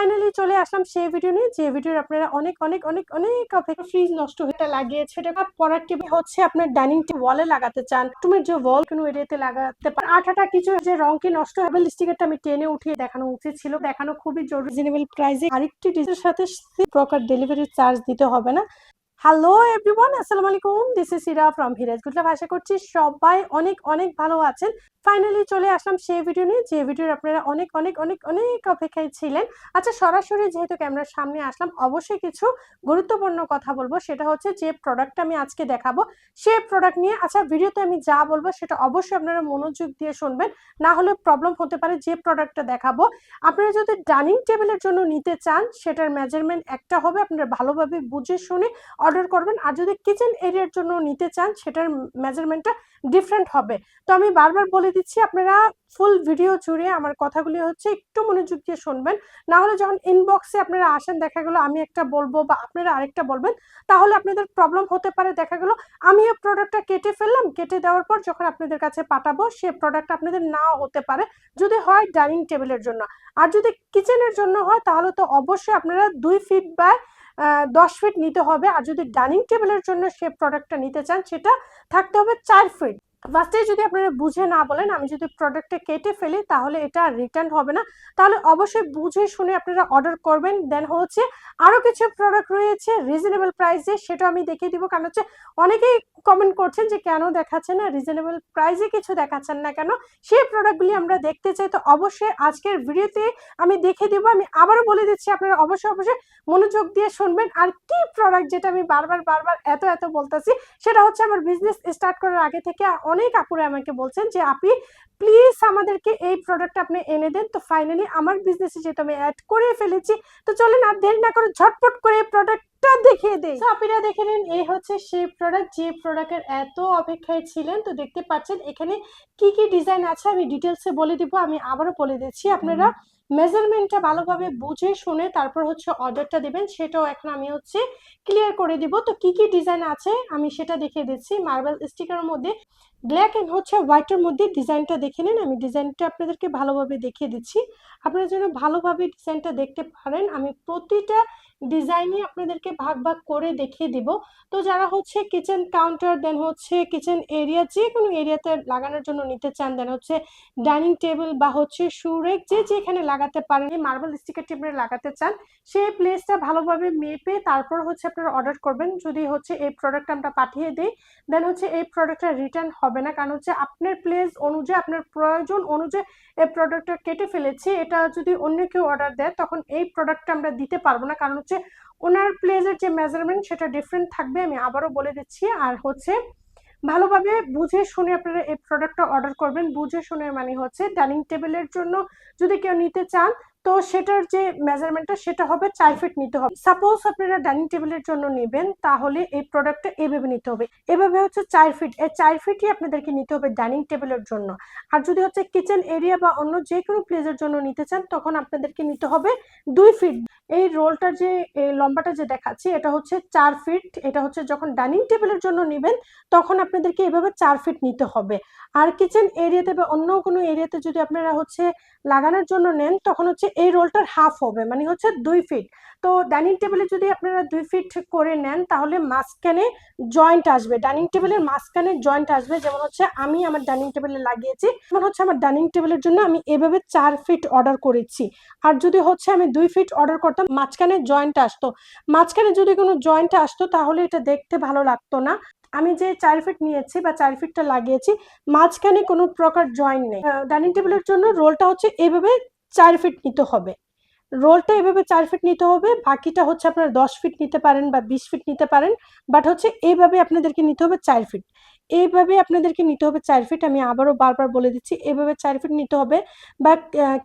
Finally চলে আসলাম সেই video নিয়ে, যে ভিডিওর আপনারা অনেক অনেক অনেক অনেক অপেক্ষা ফ্রিজ নষ্ট হতে লাগিয়েছে এটা পড়ার টেবিল হচ্ছে আপনার ডাইনিং টেবিল ওয়ালে লাগাতে চান। তুমি যে ওয়াল কোনো এরিয়াতে লাগাতে পারেন আঠাটা কিছু যে রং কি নষ্ট হবে লিস্টিকারটা আমি টেনে উঠিয়ে দেখানো উচিত ছিল। দেখানো খুবই জরুরি। রিজনেবল প্রাইসে আরেকটি ডিজের সাথে প্রকার ডেলিভারি চার্জ দিতে হবে না। হ্যালো এভরিওয়ান আসসালামু আলাইকুম দিস ইজ সিরা ফ্রম হিরাজ গুডলাভ আশা করছি সবাই অনেক অনেক ভালো আছেন। ফাইনালি চলে আসলাম সেই ভিডিও নিয়ে। যে ভিডিওর আপনারা অনেক অনেক অনেক অনেক অপেক্ষায় ছিলেন। আচ্ছা সরাসরি যেহেতু ক্যামেরার সামনে আসলাম, অবশ্যই কিছু গুরুত্বপূর্ণ কথা বলব। সেটা হচ্ছে যে প্রোডাক্টটা আমি আজকে দেখাবো। সে প্রোডাক্ট নিয়ে আচ্ছা ভিডিওতে আমি যা বলব সেটা অবশ্যই আপনারা মনোযোগ দিয়ে শুনবেন। না হলে প্রবলেম হতে পারে যে প্রোডাক্টটা দেখাবো। আপনারা যদি ডাইনিং টেবিলের জন্য নিতে চান, সেটার মেজারমেন্ট একটা হবে। আপনারা ভালোভাবে বুঝে শুনে অর্ডার করবেন। আর যদি কিচেন এরিয়ার জন্য নিতে চান, সেটার মেজারমেন্টটা ডিফারেন্ট হবে। তো আমি বারবার বলে দিচ্ছি, আপনারা ফুল ভিডিও জুড়ে আমার কথাগুলি হচ্ছে একটু মনোযোগ দিয়ে শুনবেন। না হলে যখন ইনবক্সে আপনারা আসেন, দেখা গেলো আমি একটা বলব বা আপনারা আরেকটা বলবেন, তাহলে আপনাদের প্রবলেম হতে পারে। দেখা গেলো আমি এই প্রোডাক্টটা কেটে ফেললাম, কেটে দেওয়ার পর যখন আপনাদের কাছে পাঠাবো, সে প্রোডাক্ট আপনাদের নাও হতে পারে, যদি হয় ডাইনিং টেবিলের জন্য। আর যদি কিচেনের জন্য হয়, তাহলে তো অবশ্যই আপনারা দুই ফিট বাই দশ ফিট নিতে হবে। আর যদি ডাইনিং টেবিলের জন্য সে প্রোডাক্টটা নিতে চান, সেটা থাকতে হবে চার ফিট ফার্স্টে যদি আপনারা বুঝে না বলেন, আমি যদি প্রোডাক্টটা কেটে ফেলি, তাহলে এটা রিটার্ন হবে না। তাহলে অবশ্যই বুঝে শুনে আপনারা অর্ডার করবেন। দেন হচ্ছে আরও কিছু প্রোডাক্ট রয়েছে রিজনেবল প্রাইসে সেটা আমি দেখিয়ে দিব। কারণ হচ্ছে অনেকেই কমেন্ট করছেন যে, কেন দেখাচ্ছে না? রিজনেবল প্রাইসে কিছু দেখাচ্ছেন না কেন? সেই প্রোডাক্টগুলি আমরা দেখতে চাই। তো অবশ্যই আজকের ভিডিওতে আমি দেখে দিব। আমি আবারও বলে দিচ্ছি, আপনারা অবশ্যই অবশ্যই মনোযোগ দিয়ে শুনবেন। আর কি প্রোডাক্ট যেটা আমি বারবার বারবার এত এত বলতেছি, সেটা হচ্ছে আমার বিজনেস স্টার্ট করার আগে থেকে অনেক আপুরে আমাকে বলছেন যে আপনি প্লিজ আমাদেরকে এই প্রোডাক্ট আপনি এনে দেন। তো ফাইনালি আমার বিজনেসে যেহেতু আমি অ্যাড করে ফেলেছি তো চলেন আর দেরি না করে ঝটপট করে এই প্রোডাক্টটা দেখিয়ে দেই। তো আপনারা দেখে নিন এই হচ্ছে সেই প্রোডাক্ট যে প্রোডাক্টের এত অপেক্ষায় ছিলেন তো দেখতে পাচ্ছেন এখানে কি কি ডিজাইন আছে আমি ডিটেলসে বলে দিব আমি আবারও বলে দিচ্ছি। আপনারা মেজারমেন্টটা ভালোভাবে বুঝে শুনে তারপর হচ্ছে অর্ডারটা দেবেন সেটাও এখন আমি হচ্ছে ক্লিয়ার করে দিব। তো কি কি ডিজাইন আছে আমি সেটা দেখিয়ে দিচ্ছি। মার্বেল স্টিকারের মধ্যে ব্ল্যাক অ্যান্ড হচ্ছে হোয়াইটের মধ্যে ডিজাইনটা দেখে নিন। আমি ডিজাইনটা আপনাদেরকে ভালোভাবে দেখিয়ে দিচ্ছি। আপনারা যেন ভালোভাবে ডিজাইনটা দেখতে পারেন, আমি প্রতিটা ডিজাইনে আপনাদেরকে ভাগ ভাগ করে দেখিয়ে দিব। তো যারা হচ্ছে কিচেন কাউন্টার দেন হচ্ছে কিচেন এরিয়া যে কোনো এরিয়াতে লাগানোর জন্য নিতে চান দেন হচ্ছে ডাইনিং টেবিল বা হচ্ছে সুরেক যে যেখানে লাগাতে পারেন মার্বেল স্টিকার টেবিলে লাগাতে চান, সেই প্লেসটা ভালোভাবে মেপে তারপর হচ্ছে আপনারা অর্ডার করবেন। যদি হচ্ছে এই প্রোডাক্ট আমরা পাঠিয়ে দিই দেন হচ্ছে এই প্রোডাক্টটা রিটার্ন হবে। না। কারণ হচ্ছে আপনার প্লেস অনুযায়ী, আপনার প্রয়োজন অনুযায়ী এই প্রোডাক্টটা কেটে ফেলেছি। এটা যদি অন্য কেউ অর্ডার দেয়, তখন এই প্রোডাক্টটা আমরা দিতে পারব না। কারণ হচ্ছে ওনার প্লেসের যে মেজারমেন্ট সেটা ডিফারেন্ট থাকবে, আমি আবারও বলে দিচ্ছি। আর হচ্ছে ভালোভাবে বুঝে শুনে আপনারা এই প্রোডাক্টটা অর্ডার করবেন। বুঝে শুনে মানে হচ্ছে ডাইনিং টেবিলের জন্য যদি কেউ নিতে চান তো সেটার যে মেজারমেন্টটা সেটা হবে চার ফিট নিতে হবে। সাপোজ আপনারা ডাইনিং টেবিলের জন্য নেবেন, তাহলে এই প্রোডাক্টটা এভাবে নিতে হবে। এভাবে হচ্ছে চার ফিট এই চার ফিটই আপনাদেরকে নিতে হবে ডাইনিং টেবিলের জন্য। আর যদি হচ্ছে কিচেন এরিয়া বা অন্য যে কোনো প্লেসের জন্য নিতে চান, তখন আপনাদেরকে নিতে হবে দুই ফিট এই রোলটার যে লম্বাটা যে দেখাচ্ছি, এটা হচ্ছে চার ফিট এটা হচ্ছে যখন ডাইনিং টেবিলের জন্য নেবেন, তখন আপনাদেরকে এভাবে চার ফিট নিতে হবে। আর কিচেন এরিয়াতে বা অন্য কোনো এরিয়াতে যদি আপনারা হচ্ছে লাগানোর জন্য নেন, তখন হচ্ছে এই রোলটার হাফ হবে মানে হচ্ছে দুই ফিট তো ডাইনিং টেবিলে যদি আপনারা দুই ফিট করে নেন, তাহলে মাঝখানে জয়েন্ট আসবে ডাইনিং টেবিলের মাঝখানে জয়েন্ট আসবে, যেমন হচ্ছে আমি আমার ডাইনিং টেবিলে লাগিয়েছি যেমন হচ্ছে আমার ডাইনিং টেবিলের জন্য আমি এভাবে চার ফিট অর্ডার করেছি। আর যদি হচ্ছে আমি দুই ফিট অর্ডার করতাম মাঝখানে জয়েন্ট আসতো। মাঝখানে যদি কোনো জয়েন্ট আসতো তাহলে এটা দেখতে ভালো লাগতো না। আমি যে চার ফিট নিয়েছি বা চার ফিটটা লাগিয়েছি, মাঝখানে কোনো প্রকার জয়েন্ট নেই। ডাইনিং টেবিলের জন্য রোলটা হচ্ছে এভাবে চার ফিট নিতে হবে। রোলটা এভাবে চার ফিট নিতে হবে, বাকিটা হচ্ছে আপনারা দশ ফিট নিতে পারেন বা বিশ ফিট নিতে পারেন বাট হচ্ছে এইভাবে আপনাদেরকে নিতে হবে চার ফিট এইভাবে আপনাদেরকে নিতে হবে চার ফিট আমি আবারও বারবার বলে দিচ্ছি এইভাবে চার ফিট নিতে হবে। বা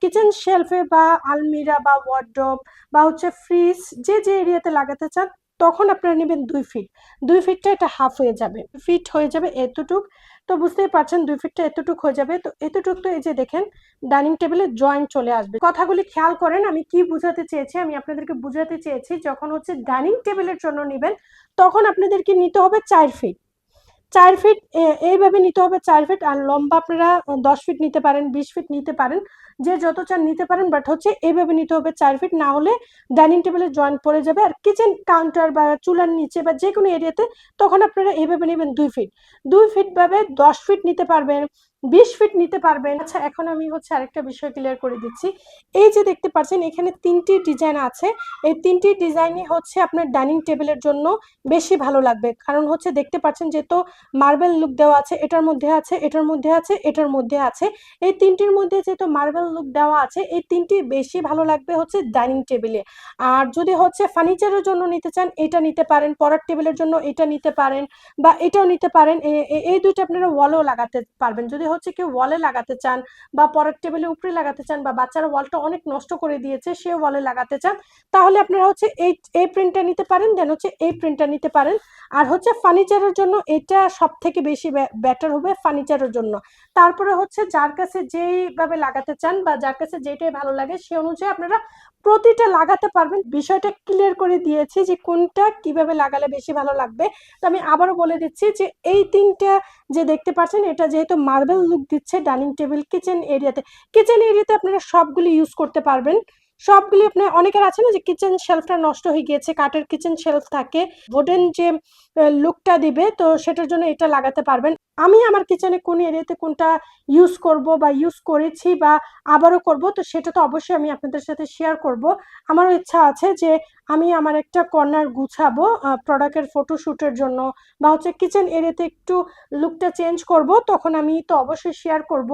কিচেন শেলফে বা আলমিরা বা ওয়ার্ড্রপ বা হচ্ছে ফ্রিজ যে যে এরিয়াতে লাগাতে চান, তখন আপনারা নেবেন দুই ফিট দুই ফিটটা এটা হাফ হয়ে যাবে। ফিট হয়ে যাবে এতটুক। তো বুঝতেই পারছেন, দুই ফিটটা এতটুক হয়ে যাবে। তো এতটুক তো এই যে দেখেন ডাইনিং টেবিলে জয়েন্ট চলে আসবে। কথাগুলি খেয়াল করেন, আমি কি বুঝাতে চেয়েছি, আমি আপনাদেরকে বুঝাতে চেয়েছি, যখন হচ্ছে ডাইনিং টেবিলের জন্য নেবেন, তখন আপনাদেরকে নিতে হবে চার ফিট চার ফিট এইভাবে নিতে হবে চার ফিট আর লম্বা আপনারা দশ ফিট নিতে পারেন, বিশ ফিট নিতে পারেন। যে যত চান নিতে পারেন বাট হচ্ছে এইভাবে নিতে হবে চার ফিট না হলে ডাইনিং টেবিলে জয়েন্ট পড়ে যাবে আর কিচেন কাউন্টার বা চুলার নিচে বা যে কোনো এরিয়াতে তখন আপনারা এইভাবে নেবেন দুই ফিট দুই ফিট ভাবে দশ ফিট নিতে পারবেন, বিশ ফিট নিতে পারবেন। আচ্ছা এখন আমি হচ্ছে আরেকটা বিষয় ক্লিয়ার করে দিচ্ছি। এই যে দেখতে পাচ্ছেন, এখানে তিনটি ডিজাইন আছে। এই তিনটি ডিজাইনই হচ্ছে আপনার ডাইনিং টেবিলের জন্য বেশি ভালো লাগবে। কারণ হচ্ছে দেখতে পাচ্ছেন যেহেতু মার্বেল লুক দেওয়া আছে, এটার মধ্যে আছে, এটার মধ্যে আছে, এটার মধ্যে আছে। এই তিনটির মধ্যে যেহেতু মার্বেল লুক দেওয়া আছে। এই তিনটি বেশি ভালো লাগবে হচ্ছে ডাইনিং টেবিলে। আর যদি হচ্ছে ফার্নিচারের জন্য নিতে চান, এটা নিতে পারেন। পড়ার টেবিলের জন্য এটা নিতে পারেন বা এটাও নিতে পারেন। এই দুইটা আপনারা ওয়ালেও লাগাতে পারবেন। যদি হচ্ছে কেউ ওয়ালে লাগাতে চান বা পড়ার টেবিলে উপরে লাগাতে চান বা বাচ্চারা ওয়ালটা অনেক নষ্ট করে দিয়েছে, সে ওয়ালে লাগাতে চান, তাহলে আপনারা হচ্ছে এই এই প্রিন্টটা নিতে পারেন, দেন হচ্ছে এই প্রিন্টটা নিতে পারেন। আর হচ্ছে ফার্নিচারের জন্য এটা সব থেকে বেশি বেটার হবে ফার্নিচারের জন্য। তারপরে হচ্ছে যার কাছে যেইভাবে লাগাতে চান বা যার কাছে যেটাই ভালো লাগে সে অনুযায়ী আপনারা প্রতিটা লাগাতে পারবেন। বিষয়টা ক্লিয়ার করে দিয়েছি যে কোনটা কীভাবে লাগালে বেশি ভালো লাগবে। তো আমি আবারও বলে দিচ্ছি যে এই তিনটা যে দেখতে পাচ্ছেন, এটা যেহেতু মার্বেল লুক দিচ্ছে ডাইনিং টেবিল কিচেন এরিয়াতে কিচেন এরিয়াতে আপনারা সবগুলি ইউজ করতে পারবেন। সবগুলি আপনার, অনেকের আছে না যে কিচেন শেলফটা নষ্ট হয়ে গিয়েছে, কাঠের কিচেন শেলফ থাকে। উডেন যে লুকটা দিবে, তো সেটার জন্য এটা লাগাতে পারবেন। আমি আমার কিচেনে কোন এরিয়াতে কোনটা ইউজ করব বা ইউজ করেছি বা আবারও করব, তো সেটা তো অবশ্যই আমি আপনাদের সাথে শেয়ার করব। আমারও ইচ্ছা আছে যে আমি আমার একটা কর্নার গুছাবো প্রোডাক্টের ফটোশ্যুটের জন্য বা হচ্ছে কিচেন এরিয়াতে একটু লুকটা চেঞ্জ করব, তখন আমি তো অবশ্যই শেয়ার করব।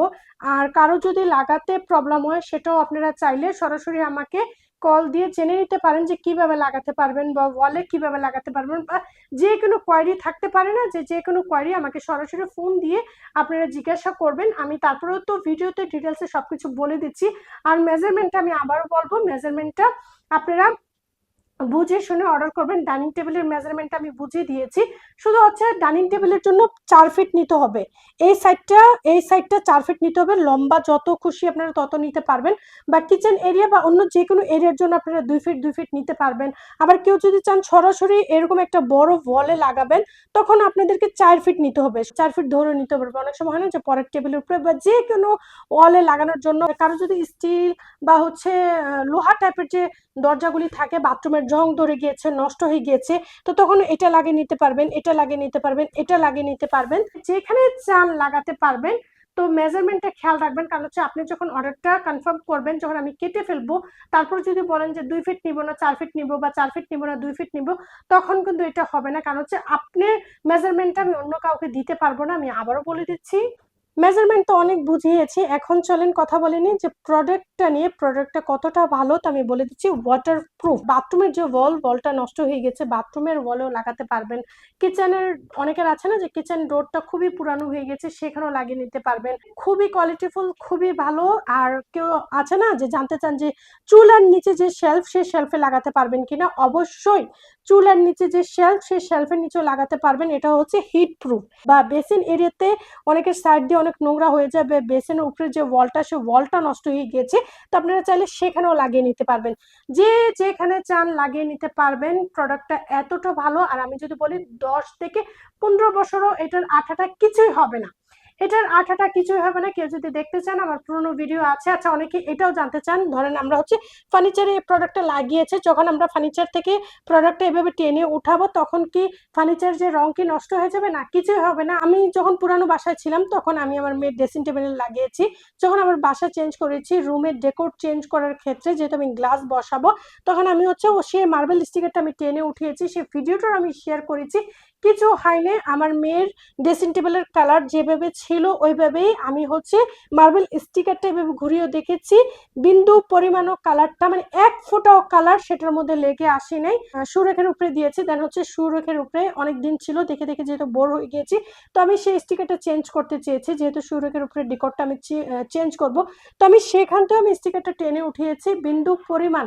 আর কারও যদি লাগাতে প্রবলেম হয়, সেটাও আপনারা চাইলে সরাসরি আমাকে কল দিয়ে জেনে নিতে পারেন যে কীভাবে লাগাতে পারবেন বা ওয়ালে কীভাবে লাগাতে পারবেন বা যে কোনো কোয়ারি থাকতে পারে না, যে যে কোনো কোয়ারি আমাকে সরাসরি ফোন দিয়ে আপনারা জিজ্ঞাসা করবেন। আমি তারপরেও তো ভিডিওতে ডিটেলসে সব কিছু বলে দিচ্ছি। আর মেজারমেন্টটা আমি আবারও বলব মেজারমেন্টটা আপনারা বুঝে শুনে অর্ডার করবেন। ডাইনিং টেবিলের মেজারমেন্ট আমি বুঝিয়ে দিয়েছি। শুধু হচ্ছে ডাইনিং টেবিলের জন্য চার ফিট নিতে হবে। এই সাইডটা এই সাইডটা চার ফিট নিতে হবে। লম্বা যত খুশি আপনারা তত নিতে পারবেন। বা কিচেন এরিয়া বা অন্য যে কোনো এরিয়ার জন্য আপনারা দুই ফিট দুই ফিট নিতে পারবেন। আবার কেউ যদি চান সরাসরি এরকম একটা বড় ওয়ালে লাগাবেন, তখন আপনাদেরকে চার ফিট নিতে হবে। চার ফিট ধরে নিতে পারবে অনেক সময় হয় না যে পরের টেবিলের উপরে বা যে কোনো ওয়ালে লাগানোর জন্য কারও যদি স্টিল বা হচ্ছে লোহা টাইপের যে দরজাগুলি থাকে বাথরুমের জং ধরে গিয়েছে, নষ্ট হয়ে গিয়েছে, তো তখন এটা লাগিয়ে নিতে পারবেন, এটা লাগিয়ে নিতে পারবেন, এটা লাগিয়ে নিতে পারবেন, যেখানে চান লাগাতে পারবেন। তো মেজারমেন্টটা খেয়াল রাখবেন, কারণ হচ্ছে আপনি যখন অর্ডারটা কনফার্ম করবেন, যখন আমি কেটে ফেলব, তারপর যদি বলেন যে দুই ফিট নিব না, চার ফিট নিব বা চার ফিট নিব না, দুই ফিট নিব, তখন কিন্তু এটা হবে না। কারণ হচ্ছে আপনার মেজারমেন্টটা আমি অন্য কাউকে দিতে পারব না, আমি আবারও বলে দিচ্ছি। মেজারমেন্ট তো অনেক বুঝিয়েছি, এখন চলেন কথা বলে নিই যে প্রোডাক্টটা নিয়ে প্রোডাক্টটা কতটা ভালো তো আমি বলে দিচ্ছি। ওয়াটার প্রুফ বাথরুমের যে ওয়াল ওয়ালটা নষ্ট হয়ে গেছে বাথরুমের ওয়ালেও লাগাতে পারবেন। কিচেনের অনেকের আছে না যে কিচেন ডোরটা খুবই পুরানো হয়ে গেছে, সেখানেও লাগিয়ে নিতে পারবেন। খুবই কোয়ালিটিফুল খুবই ভালো। আর কেউ আছে না যে জানতে চান যে চুলার নিচে যে শেলফ সেই শেলফে লাগাতে পারবেন কিনা? অবশ্যই চুলার নিচে যে শেলফ সেই শেলফের নিচেও লাগাতে পারবেন। এটা হচ্ছে হিট প্রুফ বা বেসিন এরিয়াতে অনেকের সাইড দিয়ে অনেক নোংরা হয়ে যাবে, বেসিনের উপরে যে ওয়ালটা সে ওয়ালটা নষ্ট হয়ে গিয়েছে, তো আপনারা চাইলে সেখানেও লাগিয়ে নিতে পারবেন। যে যেখানে চান লাগিয়ে নিতে পারবেন প্রোডাক্টটা এতটা ভালো, আর আমি যদি বলি দশ থেকে পনেরো বছরও এটার আঠাটা কিছুই হবে না। এটার আঠাটা কিছুই হবে না। কেউ যদি দেখতে চান, আমার পুরোনো ভিডিও আছে। আচ্ছা অনেকে এটাও জানতে চান। ধরেন আমরা হচ্ছে ফার্নিচারে এই প্রোডাক্টটা লাগিয়েছে। যখন আমরা ফার্নিচার থেকে প্রোডাক্টটা এভাবে টেনে উঠাবো, তখন কি ফার্নিচার যে রং কি নষ্ট হয়ে যাবে? না, কিছুই হবে না। আমি যখন পুরানো বাসায় ছিলাম, তখন আমি আমার মেয়ের ড্রেসিং টেবিলে লাগিয়েছি। যখন আমার বাসা চেঞ্জ করেছি রুমের ডেকোর চেঞ্জ করার ক্ষেত্রে যেহেতু আমি গ্লাস বসাবো, তখন আমি হচ্ছে ও সে মার্বেল স্টিকারটা আমি টেনে উঠিয়েছি। সেই ভিডিওটা আমি শেয়ার করেছি। কিছু হয়নি। আমার মেয়ের ড্রেসিং টেবিলের কালার যেভাবে ছিল, ওইভাবেই আমি হচ্ছে মার্বেল স্টিকারটা এভাবে ঘুরিয়ে দেখেছি। বিন্দু পরিমাণও কালারটা মানে এক ফোঁটাও কালার সেটার মধ্যে লেগে আসে নাই সুরেখের উপরে দিয়েছি দেন হচ্ছে সুরেখের উপরে অনেক দিন ছিল, দেখে দেখে যেহেতু বোর হয়ে গিয়েছি, তো আমি সেই স্টিকারটা চেঞ্জ করতে চেয়েছি, যেহেতু সুরেখের উপরে ডিকটটা আমি চেঞ্জ করব। তো আমি সেখান থেকে আমি স্টিকারটা টেনে উঠিয়েছি। বিন্দু পরিমাণ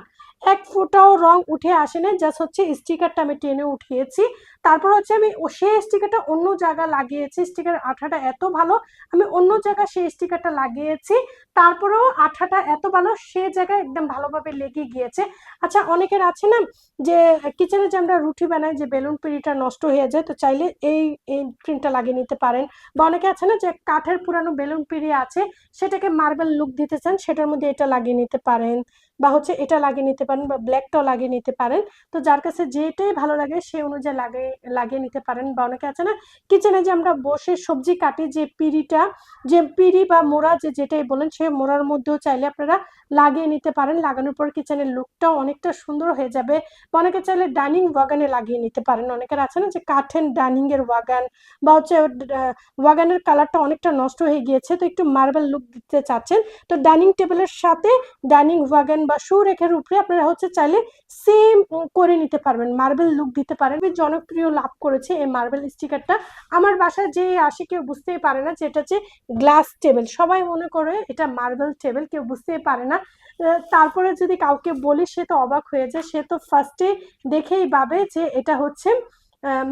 এক ফোঁটাও রং উঠে আসে না জাস্ট হচ্ছে স্টিকারটা আমি টেনে উঠিয়েছি। তারপর হচ্ছে আমি সেই স্টিকারটা অন্য জায়গা লাগিয়েছি স্টিকার আঠাটা এত ভালো, আমি অন্য জায়গায় সেই স্টিকারটা লাগিয়েছি। তারপরেও আঠাটা এত ভালো, সে জায়গায় একদম ভালোভাবে লেগে গিয়েছে। আচ্ছা অনেকের আছে না যে কিচেনে যে আমরা রুটি বানাই, যে বেলুন পিড়িটা নষ্ট হয়ে যায়, তো চাইলে এই এই প্রিন্টটা লাগিয়ে নিতে পারেন। বা অনেকে আছে না যে কাঠের পুরানো বেলুন পিড়ি আছে, সেটাকে মার্বেল লুক দিতে চান, সেটার মধ্যে এটা লাগিয়ে নিতে পারেন। বা হচ্ছে এটা লাগিয়ে নিতে পারেন বা ব্ল্যাকটাও লাগিয়ে নিতে পারেন। তো যার কাছে যেটাই ভালো লাগে সে অনুযায়ী লাগিয়ে লাগিয়ে নিতে পারেন বা অনেকে আছে না কিচেনে যে আমরা বসে সবজি কাটি যে পিড়িটা, যে পিড়ি বা মোড়া যে যেটাই বলেন সে মোড়ার মধ্যেও চাইলে আপনারা লাগিয়ে নিতে পারেন। লাগানোর পর কিচেনের লুকটাও অনেকটা সুন্দর হয়ে যাবে। অনেকে চাইলে ডাইনিং ওয়াগানে লাগিয়ে নিতে পারেন। অনেকের আছে না যে কাঠের ডাইনিং এর ওয়াগান বা হচ্ছে ওয়াগানের কালারটা অনেকটা নষ্ট হয়ে গিয়েছে, তো একটু মার্বেল লুক দিতে চাচ্ছেন। তো ডাইনিং টেবিলের সাথে ডাইনিং ওয়াগান বা শু রেখের উপরে আপনারা হচ্ছে চাইলে সেম করে নিতে পারবেন। মার্বেল লুক দিতে পারেন। জনপ্রিয় লাভ করেছে এই মার্বেল স্টিকারটা। আমার বাসায় যে আসে কেউ বুঝতেই পারে না যে এটা হচ্ছে গ্লাস টেবিল। সবাই মনে করে এটা মার্বেল টেবিল, কেউ বুঝতেই পারে না। তারপরে যদি কাউকে বলি, সে তো অবাক হয়ে যায়। সে তো ফার্স্টে দেখেই ভাবে যে এটা হচ্ছে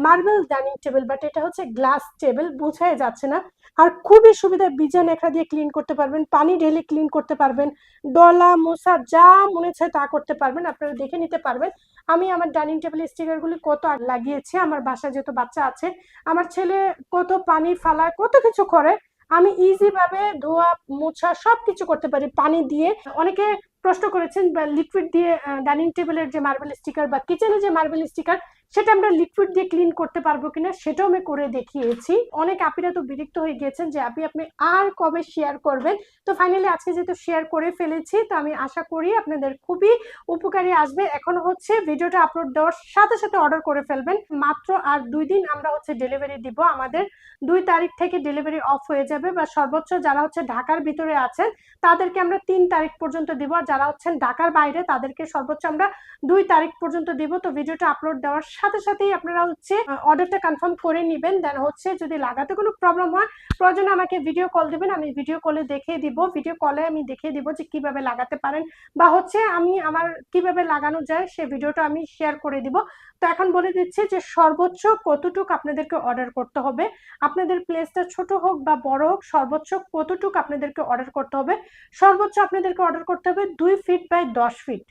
মার্বেল ডাইনিং টেবিল বাট এটা হচ্ছে গ্লাস টেবিল বোঝাই যাচ্ছে না। আর খুবই সুবিধা বিজান একটা দিয়ে ক্লিন করতে পারবেন, পানি ঢেলে ক্লিন করতে পারবেন, ডলা, মোসা, যা মনে চায় তা করতে পারবেন, আপনারা দেখে নিতে পারবেন। আমি আমার ডাইনিং টেবিল স্টিকারগুলি কত লাগিয়েছি, আমার বাসায় যেহেতু বাচ্চা আছে, আমার ছেলে কত পানি ফালায়, কত কিছু করে আমি ইজি ভাবে ধোয়া, মোছা সবকিছু করতে পারি, পানি দিয়ে। অনেকে প্রশ্ন করেছেন, বা লিকুইড দিয়ে ডাইনিং টেবিলের যে মার্বেল স্টিকার বা কিচেনের যে মার্বেল স্টিকার সেটা আমরা লিকুইড দিয়ে ক্লিন করতে পারব কিনা সেটাও আমি করে দেখিয়েছি। অনেক আপিরা তো বিরক্ত হয়ে গিয়েছেন যে, আপনি আপনি আর কবে শেয়ার করবেন? তো ফাইনালি আজকে যেহেতু শেয়ার করে ফেলেছি, তো আমি আশা করি আপনাদের খুবই উপকারী আসবে। এখন হচ্ছে ভিডিওটা আপলোড দেওয়ার সাথে সাথে অর্ডার করে ফেলবেন। মাত্র আর দুই দিন আমরা হচ্ছে ডেলিভারি দিব। আমাদের দুই তারিখ থেকে ডেলিভারি অফ হয়ে যাবে বা সর্বোচ্চ যারা হচ্ছে ঢাকার ভিতরে আছেন, তাদেরকে আমরা তিন তারিখ পর্যন্ত দিব। আর যারা হচ্ছেন ঢাকার বাইরে, তাদেরকে সর্বোচ্চ আমরা দুই তারিখ পর্যন্ত দিব। তো ভিডিওটা আপলোড দেওয়ার সাথে সাথেই আপনারা হচ্ছে অর্ডারটা কনফার্ম করে নেবেন। দেন হচ্ছে যদি লাগাতে কোনো প্রবলেম হয়, প্রয়োজনে আমাকে ভিডিও কল দিবেন। আমি ভিডিও কলে দেখিয়ে দিব। ভিডিও কলে আমি দেখিয়ে দিব যে কীভাবে লাগাতে পারেন বা হচ্ছে আমি আমার কীভাবে লাগানো যায়, সে ভিডিওটা আমি শেয়ার করে দিব। তো এখন বলে দিচ্ছি যে সর্বোচ্চ কতটুক আপনাদেরকে অর্ডার করতে হবে? আপনাদের প্লেসটা ছোট হোক বা বড় হোক, সর্বোচ্চ কতটুক আপনাদেরকে অর্ডার করতে হবে? সর্বোচ্চ আপনাদেরকে অর্ডার করতে হবে দুই ফিট বাই দশ ফিট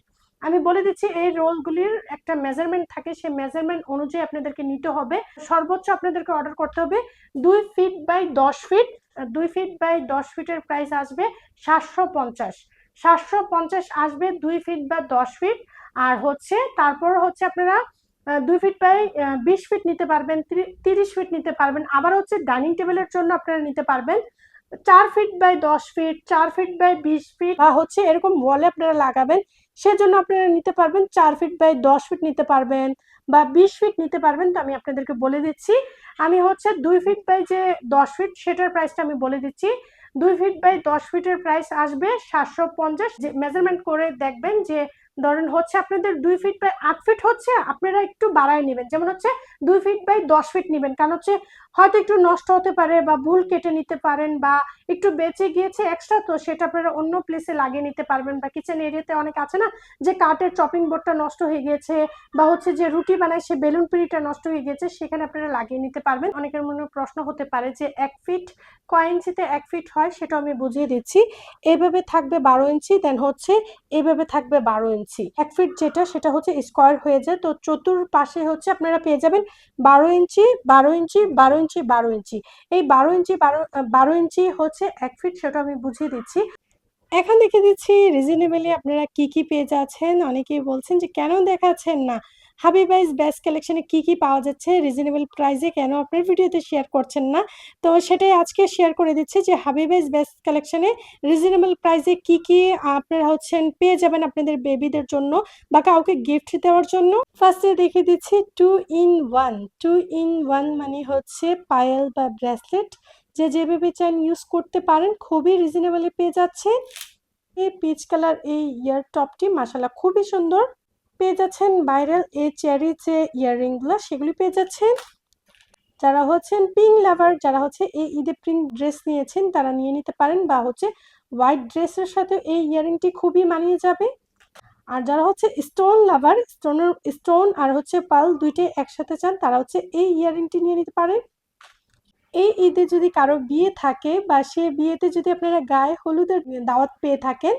আমি বলে দিচ্ছি, এই রোলগুলির একটা মেজারমেন্ট থাকে। সেই মেজারমেন্ট অনুযায়ী আপনাদেরকে নিতে হবে। সর্বোচ্চ আপনাদেরকে অর্ডার করতে হবে দুই ফিট বাই দশ ফিট দুই ফিট বাই দশ ফিটের প্রাইস আসবে সাতশো পঞ্চাশ। সাতশো পঞ্চাশ আসবে দুই ফিট বা দশ ফিট আর হচ্ছে তারপর হচ্ছে আপনারা দুই ফিট বাই বিশ ফিট নিতে পারবেন তিরিশ ফিট নিতে পারবেন, আবার হচ্ছে ডাইনিং টেবিলের জন্য আপনারা নিতে পারবেন। চার ফিট বাই দশ ফিট চার ফিট বাই বিশ ফিট বা হচ্ছে এরকম ওয়ালে আপনারা লাগাবেন। সেজন্য আপনারা নিতে পারবেন, চার ফিট বাই দশ ফিট নিতে পারবেন বা বিশ ফিট নিতে পারবেন। তো আমি আপনাদেরকে বলে দিচ্ছি, আমি হচ্ছে দুই ফিট বাই যে দশ ফিট সেটার প্রাইসটা আমি বলে দিচ্ছি। দুই ফিট বাই দশ ফিটের প্রাইস আসবে সাতশো পঞ্চাশ। যে মেজারমেন্ট করে দেখবেন যে ধরেন হচ্ছে আপনাদের দুই ফিট বাই আট ফিট হচ্ছে, আপনারা একটু বাড়ায় নেবেন। যেমন হচ্ছে দুই ফিট বাই দশ ফিট নেবেন। কারণ হচ্ছে হয়তো একটু নষ্ট হতে পারে বা ভুল কেটে নিতে পারেন বা একটু বেঁচে গিয়েছে এক্সট্রা তো সেটা আপনারা অন্য প্লেসে লাগিয়ে নিতে পারবেন বা কিচেন এরিয়াতে অনেক আছে না, যে কাঠের চপিং বোর্ডটা নষ্ট হয়ে গিয়েছে বা হচ্ছে যে রুটি বানায় সে বেলুন পিড়িটা নষ্ট হয়ে গিয়েছে, সেখানে আপনারা লাগিয়ে নিতে পারবেন। অনেকের মনে প্রশ্ন হতে পারে যে এক ফিট কয় ইঞ্চিতে এক ফিট হয় সেটা আমি বুঝিয়ে দিচ্ছি। এইভাবে থাকবে বারো ইঞ্চি দেন হচ্ছে এইভাবে থাকবে বারো ইঞ্চি এক ফিট যেটা, সেটা হচ্ছে স্কোয়ার হয়ে যায়। তো চতুর পাশে হচ্ছে আপনারা পেয়ে যাবেন বারো ইঞ্চি বারো ইঞ্চি বারো ইঞ্চি বারো ইঞ্চি। এই বারো ইঞ্চি, বারো বারো ইঞ্চি হচ্ছে এক ফিট সেটা আমি বুঝিয়ে দিচ্ছি। এখন দেখে দিচ্ছি রিজনেবলি আপনারা কি কি পেয়ে যাচ্ছেন? অনেকেই বলছেন যে কেন দেখাচ্ছেন না? হাবিবাইজ বেস্ট কালেকশনে কি কি পাওয়া যাচ্ছে? রিজনেবল প্রাইসে কেন আপনার ভিডিওতে শেয়ার করছেন না? তো সেটাই আজকে শেয়ার করে দিচ্ছে যে হাবিবাইজ বেস্ট কালেকশনে রিজনেবল প্রাইসে কি কি আপনারা হচ্ছেন, পেয়ে যাবেন আপনাদের বেবিদের জন্য বা কাউকে গিফট দেওয়ার জন্য। ফার্স্টে দেখে দিচ্ছি two in one two in one মানে হচ্ছে পায়েল বা ব্রেসলেট যে যেভাবে চান ইউজ করতে পারেন, খুবই রিজনেবলি পেয়ে যাচ্ছে। এই পিচ কালার এই ইয়ার টপটি মাসালা খুবই সুন্দর। পেয়ে যাচ্ছেন ভাইরাল এই চেয়ারি যে ইয়াররিংগুলো সেগুলি পেয়ে যাচ্ছেন। যারা হচ্ছেন পিঙ্ক লাভার যারা হচ্ছে এই ঈদে পিঙ্ক ড্রেস নিয়েছেন, তারা নিয়ে নিতে পারেন বা হচ্ছে হোয়াইট ড্রেসের সাথে এই ইয়ারিংটি খুবই মানিয়ে যাবে। আর যারা হচ্ছে স্টোন লাভার স্টোনের স্টোন আর হচ্ছে পাল দুইটাই একসাথে চান, তারা হচ্ছে এই ইয়াররিংটি নিয়ে নিতে পারেন। এই ঈদে যদি কারও বিয়ে থাকে বা সে বিয়েতে যদি আপনারা গায়ে হলুদের দাওয়াত পেয়ে থাকেন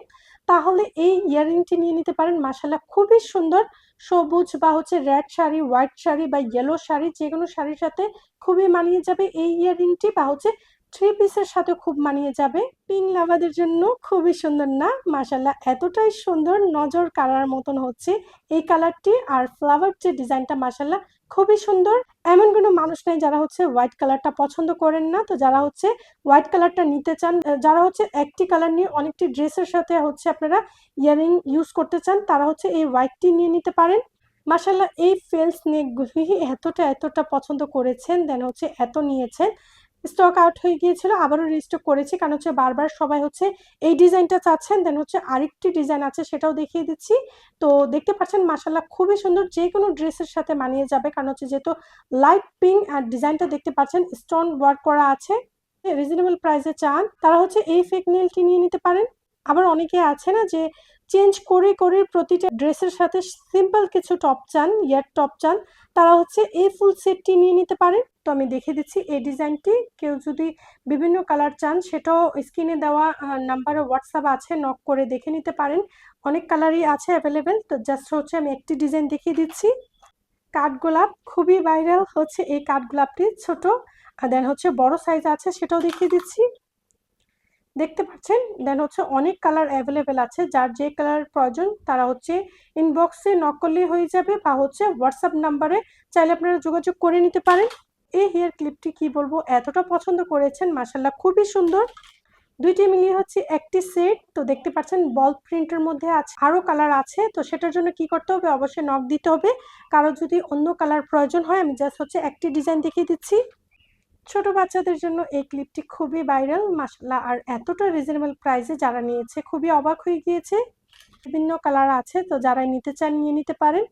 তাহলে এই ইয়াররিংটি নিয়ে নিতে পারেন। মাসাল্লাহ খুবই সুন্দর। সবুজ বা হচ্ছে রেড শাড়ি হোয়াইট শাড়ি বা ইয়েলো শাড়ি যে কোনো শাড়ির সাথে খুবই মানিয়ে যাবে এই ইয়াররিংটি বা হচ্ছে থ্রি পিসের সাথে খুব মানিয়ে যাবে। পিঙ্ক লাভাদের জন্য খুবই সুন্দর না? মাসাল্লাহ এতটাই সুন্দর নজর কাড়ার মতন হচ্ছে এই কালারটি আর ফ্লাওয়ার যে ডিজাইনটা মাসাল্লাহ খুবই সুন্দর। এমন কোনো মানুষ নাই যারা হচ্ছে হোয়াইট কালারটা পছন্দ করেন না। তো যারা হচ্ছে হোয়াইট কালারটা নিতে চান যারা হচ্ছে একটি কালার নিয়ে অনেকটি ড্রেসের সাথে হচ্ছে আপনারা ইয়ারিং ইউজ করতে চান, তারা হচ্ছে এই হোয়াইটটি নিয়ে নিতে পারেন। মাসাল্লাহ এই ফেলস নেকগুলি এতটা এতটা পছন্দ করেছেন দেন হচ্ছে এত নিয়েছেন। স্টক আউট হয়ে গিয়েছিল, আবারও রিস্টক করেছি। কারণ হচ্ছে বারবার সবাই হচ্ছে এই ডিজাইনটা চাচ্ছেন দেন হচ্ছে আরেকটি ডিজাইন আছে সেটাও দেখিয়ে দিচ্ছি। তো দেখতে পাচ্ছেন মাসাল্লাহ খুবই সুন্দর, যে কোনো ড্রেসের সাথে মানিয়ে যাবে। কারণ হচ্ছে যেহেতু লাইট পিঙ্ক আর ডিজাইনটা দেখতে পাচ্ছেন স্টোন ওয়ার্ক করা আছে রিজনেবল প্রাইসে চান। তারা হচ্ছে এই ফেক নেলটি নিয়ে নিতে পারেন। আবার অনেকে আছে না যে চেঞ্জ করে করে প্রতিটা ড্রেসের সাথে সিম্পল কিছু টপ চান, ইয়ার টপ চান, তারা হচ্ছে এই ফুল সেটটি নিয়ে নিতে পারেন তো আমি দেখে দিচ্ছি এই ডিজাইনটি। কেউ যদি বিভিন্ন কালার চান, সেটাও স্ক্রিনে দেওয়া নাম্বারে হোয়াটসঅ্যাপ আছে, নক করে দেখে নিতে পারেন। অনেক কালারই আছে অ্যাভেলেবেল। তো জাস্ট হচ্ছে আমি একটি ডিজাইন দেখিয়ে দিচ্ছি। কাঠগোলাপ খুবই ভাইরাল হচ্ছে এই কাঠগোলাপটি ছোট। আর দেন হচ্ছে বড় সাইজ আছে, সেটাও দেখিয়ে দিচ্ছি। দেখতে পাচ্ছেন? দেন হচ্ছে অনেক কালার অ্যাভেলেবেল আছে। যার যে কালার প্রয়োজন, তারা হচ্ছে ইনবক্সে নক করলেই হয়ে যাবে বা হচ্ছে হোয়াটসঅ্যাপ নাম্বারে চাইলে আপনারা যোগাযোগ করে নিতে পারেন। এই হেয়ার ক্লিপটি কি বলব? এতটা পছন্দ করেছেন মাসাল্লাহ খুবই সুন্দর। দুইটি মিলিয়ে হচ্ছে একটি সেট তো দেখতে পাচ্ছেন বল প্রিন্টের মধ্যে আছে আরও কালার আছে। তো সেটার জন্য কি করতে হবে? অবশ্যই নক দিতে হবে। কারও যদি অন্য কালার প্রয়োজন হয়, আমি জাস্ট হচ্ছে একটি ডিজাইন দেখিয়ে দিচ্ছি। ছোট বাচ্চাদের জন্য এই ক্লিপটি খুবই ভাইরাল মাসাল্লাহ আর এতটা রিজনেবল প্রাইসে যারা নিয়েছে, খুবই অবাক হয়ে গিয়েছে। বিভিন্ন কালার আছে, তো যারা নিতে চান নিয়ে নিতে পারেন।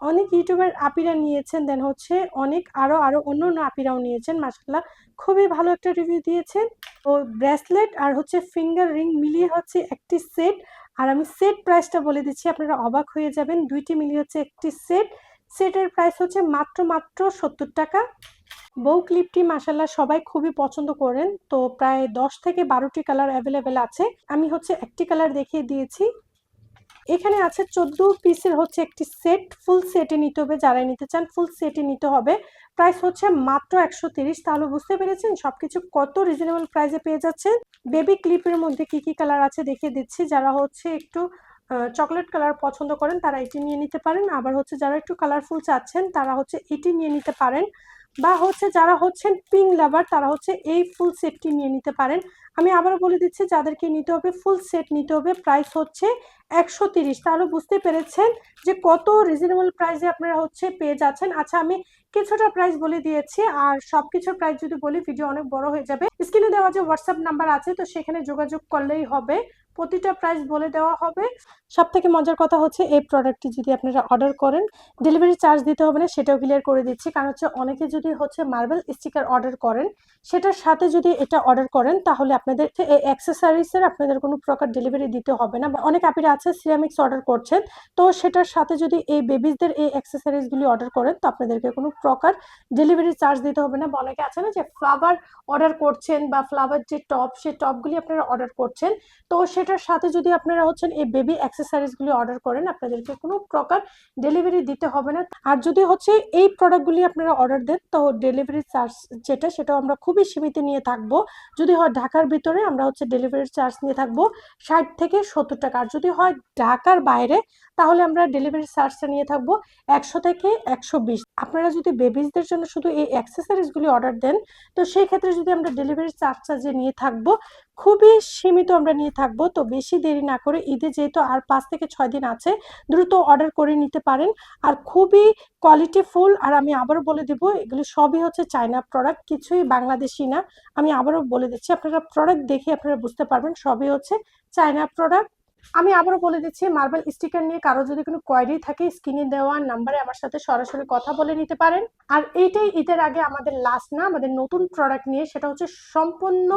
অনেক ইউটিউবার আপিরা নিয়েছেন দেন হচ্ছে অনেক আরও আরও অন্য অন্য আপিরাও নিয়েছেন মাসাল্লাহ খুবই ভালো একটা রিভিউ দিয়েছেন। ও ব্রেসলেট আর হচ্ছে ফিঙ্গার রিং মিলিয়ে হচ্ছে একটি সেট আর আমি সেট প্রাইসটা বলে দিচ্ছি, আপনারা অবাক হয়ে যাবেন। দুইটি মিলিয়ে হচ্ছে একটি সেট সেটের প্রাইস হচ্ছে মাত্র মাত্র সত্তর টাকা। বউ ক্লিপটি মাসাল্লাহ সবাই খুবই পছন্দ করেন। তো প্রায় দশ থেকে বারোটি কালার অ্যাভেলেবেল আছে। আমি হচ্ছে একটি কালার দেখিয়ে দিয়েছি। এখানে আছে চোদ্দ পিসের হচ্ছে একটি সেট ফুল সেটে নিতে হবে। যারা নিতে চান ফুল সেটে নিতে হবে। প্রাইস হচ্ছে মাত্র একশো তিরিশ। তাহলে বুঝতে পেরেছেন সবকিছু কত রিজনেবল প্রাইসে পেয়ে যাচ্ছেন বেবি ক্লিপের মধ্যে কি কি কালার আছে দেখিয়ে দিচ্ছি। যারা হচ্ছে একটু চকলেট কালার পছন্দ করেন তারা এটি নিয়ে নিতে পারেন। আবার হচ্ছে যারা একটু কালারফুল চাচ্ছেন তারা হচ্ছে এটি নিয়ে নিতে পারেন। বা হচ্ছে যারা হচ্ছেন পিং লাভার তারা হচ্ছে এই ফুল সেটটি নিয়ে নিতে পারেন। আমি আবারও বলে দিচ্ছি, যাদেরকে নিতে হবে ফুল সেট নিতে হবে প্রাইস হচ্ছে একশো তিরিশ। তাহলে বুঝতে পেরেছেন যে কত রিজনেবল প্রাইসে আপনারা হচ্ছে পেয়ে যাচ্ছেন। আচ্ছা আমি কিছুটা প্রাইস বলে দিয়েছি, আর সব কিছুর প্রাইস যদি বলি ভিডিও অনেক বড় হয়ে যাবে। স্ক্রিনে দেওয়া যে হোয়াটসঅ্যাপ নাম্বার আছে, তো সেখানে যোগাযোগ করলেই হবে। প্রতিটা প্রাইস বলে দেওয়া হবে। সব থেকে মজার কথা হচ্ছে, এই প্রোডাক্টটি যদি আপনারা অর্ডার করেন ডেলিভারি চার্জ দিতে হবে না, সেটাও ক্লিয়ার করে দিচ্ছি। কারণ হচ্ছে, অনেকে যদি হচ্ছে মার্বেল স্টিকার অর্ডার করেন, সেটার সাথে যদি এটা অর্ডার করেন, তাহলে আপনাদের এই অ্যাক্সেসরিজের আপনাদের কোনো প্রকার ডেলিভারি দিতে হবে না। অনেক আপিরা আছে সিরামিক্স অর্ডার করছেন, তো সেটার সাথে যদি এই বেবিজদের এই অ্যাক্সেসরিজগুলি অর্ডার করেন, তো আপনাদেরকে কোনো প্রকার ডেলিভারি চার্জ দিতে হবে না। বা অনেকে আছে না যে ফ্লাওয়ার অর্ডার করছেন, বা ফ্লাওয়ার যে টপ সেই টপগুলি আপনারা অর্ডার করছেন, তো সেটার সাথে যদি আপনারা হচ্ছেন এই বেবি অ্যাক্সেসারিজগুলি অর্ডার করেন, আপনাদেরকে কোনো প্রকার ডেলিভারি দিতে হবে না। আর যদি হচ্ছে এই প্রোডাক্টগুলি আপনারা অর্ডার দেন, তো ডেলিভারি চার্জ যেটা, সেটাও আমরা খুবই সীমিত নিয়ে থাকব। যদি হয় ঢাকার ভিতরে, আমরা হচ্ছে ডেলিভারি চার্জ নিয়ে থাকব ষাট থেকে সত্তর টাকা। আর যদি হয় ঢাকার বাইরে, তাহলে আমরা ডেলিভারি চার্জটা নিয়ে থাকব একশো থেকে একশো বিশ। আপনারা যদি বেবিজদের জন্য শুধু এই অ্যাক্সেসারিজগুলি অর্ডার দেন, তো সেই ক্ষেত্রে যদি আমরা ডেলিভারি চার্জটা যে নিয়ে থাকব খুবই সীমিত আমরা নিয়ে থাকব, তো বেশি দেরি না করে ঈদে যেহেতু আর পাঁচ থেকে ছয় দিন আছে, দ্রুত অর্ডার করে নিতে পারেন। আর খুবই কোয়ালিটি ফুল আর আমি আবারও বলে দেব, এগুলি সবই হচ্ছে চায়না প্রোডাক্ট কিছুই বাংলাদেশি না। আমি আবারও বলে দিচ্ছি, আপনারা প্রোডাক্ট দেখে আপনারা বুঝতে পারবেন, সবই হচ্ছে চায়না প্রোডাক্ট আমি আবারও বলে দিচ্ছি মার্বেল স্টিকার নিয়ে কারও যদি কোনো কোয়ারি থাকে স্ক্রিনে দেওয়া নাম্বারে আমার সাথে সরাসরি কথা বলে নিতে পারেন। আর এইটাই ঈদের আগে আমাদের লাস্ট না, আমাদের নতুন প্রোডাক্ট নিয়ে, সেটা হচ্ছে সম্পূর্ণ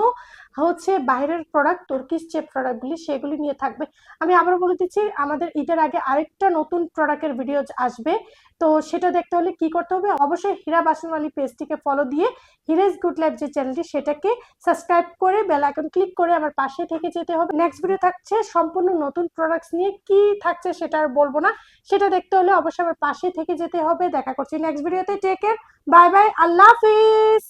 হচ্ছে বাইরের প্রোডাক্ট তুর্কিশ যে প্রোডাক্টগুলি সেগুলি নিয়ে থাকবে। আমি আবার বলে দিচ্ছি, আমাদের ঈদের আগে আরেকটা নতুন প্রোডাক্টের ভিডিও আসবে। তো সেটা দেখতে হলে কি করতে হবে? অবশ্যই হীরা বাসনওয়ালি পেজটিকে ফলো দিয়ে হিরেজ গুড লাইফ যে চ্যানেলটি সেটাকে সাবস্ক্রাইব করে বেল আইকন ক্লিক করে আমার পাশে থেকে যেতে হবে। নেক্সট ভিডিও থাকছে সম্পূর্ণ নতুন প্রোডাক্টস নিয়ে। কি থাকছে সেটা আর বলব না। সেটা দেখতে হলে অবশ্যই আমার পাশে থেকে যেতে হবে। দেখা করছি নেক্সট ভিডিওতে টেক কেয়ার বাই বাই আল্লাহ হাফিজ।